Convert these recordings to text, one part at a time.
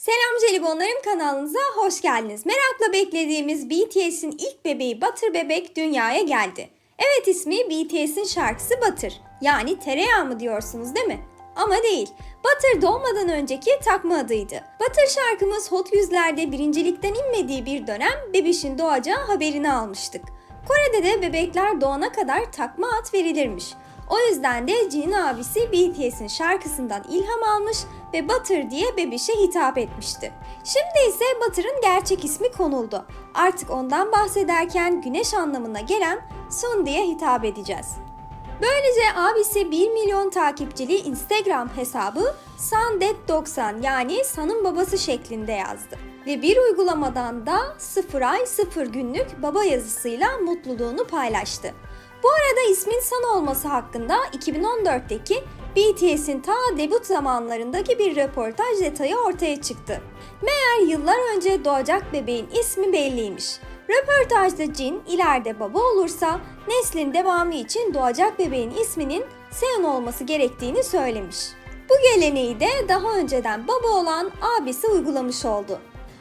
Selam Jelibonlarım kanalınıza hoş geldiniz. Merakla beklediğimiz BTS'in ilk bebeği Batır Bebek dünyaya geldi. Evet ismi BTS'in şarkısı Batır. Yani tereyağı mı diyorsunuz değil mi? Ama değil. Batır doğmadan önceki takma adıydı. Batır şarkımız Hot 100'lerde birincilikten inmediği bir dönem bebişin doğacağı haberini almıştık. Kore'de de bebekler doğana kadar takma ad verilirmiş. O yüzden de Jin'in abisi BTS'in şarkısından ilham almış ve Butter diye bebişe hitap etmişti. Şimdi ise Butter'ın gerçek ismi konuldu. Artık ondan bahsederken güneş anlamına gelen Sun diye hitap edeceğiz. Böylece abisi 1 milyon takipçili Instagram hesabı Sandet90 yani San'ın babası şeklinde yazdı. Ve bir uygulamadan da 0 ay 0 günlük baba yazısıyla mutluluğunu paylaştı. Bu arada ismin San olması hakkında 2014'teki BTS'in ta debut zamanlarındaki bir röportaj detayı ortaya çıktı. Meğer yıllar önce doğacak bebeğin ismi belliymiş. Röportajda Jin ileride baba olursa neslin devamı için doğacak bebeğin isminin Seon olması gerektiğini söylemiş. Bu geleneği de daha önceden baba olan abisi uygulamış oldu.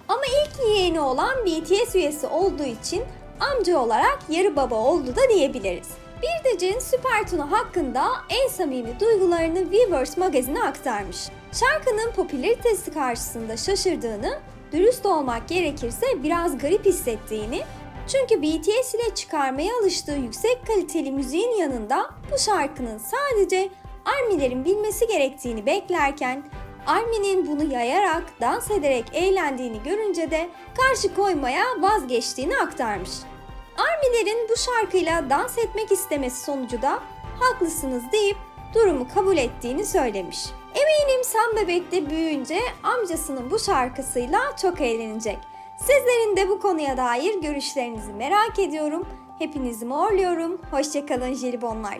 Ama ilk yeğeni olan BTS üyesi olduğu için amca olarak yarı baba oldu da diyebiliriz. Bir de Jin Süper Tuna hakkında en samimi duygularını Weverse magazine aktarmış. Şarkının popülaritesi karşısında şaşırdığını, dürüst olmak gerekirse biraz garip hissettiğini, çünkü BTS ile çıkarmaya alıştığı yüksek kaliteli müziğin yanında bu şarkının sadece ARMY'lerin bilmesi gerektiğini beklerken Armin'in bunu yayarak, dans ederek eğlendiğini görünce de karşı koymaya vazgeçtiğini aktarmış. Armilerin bu şarkıyla dans etmek istemesi sonucu da haklısınız deyip durumu kabul ettiğini söylemiş. Eminim Sam Bebek de büyüyünce amcasının bu şarkısıyla çok eğlenecek. Sizlerin de bu konuya dair görüşlerinizi merak ediyorum. Hepinizi morluyorum. Hoşçakalın jelibonlar.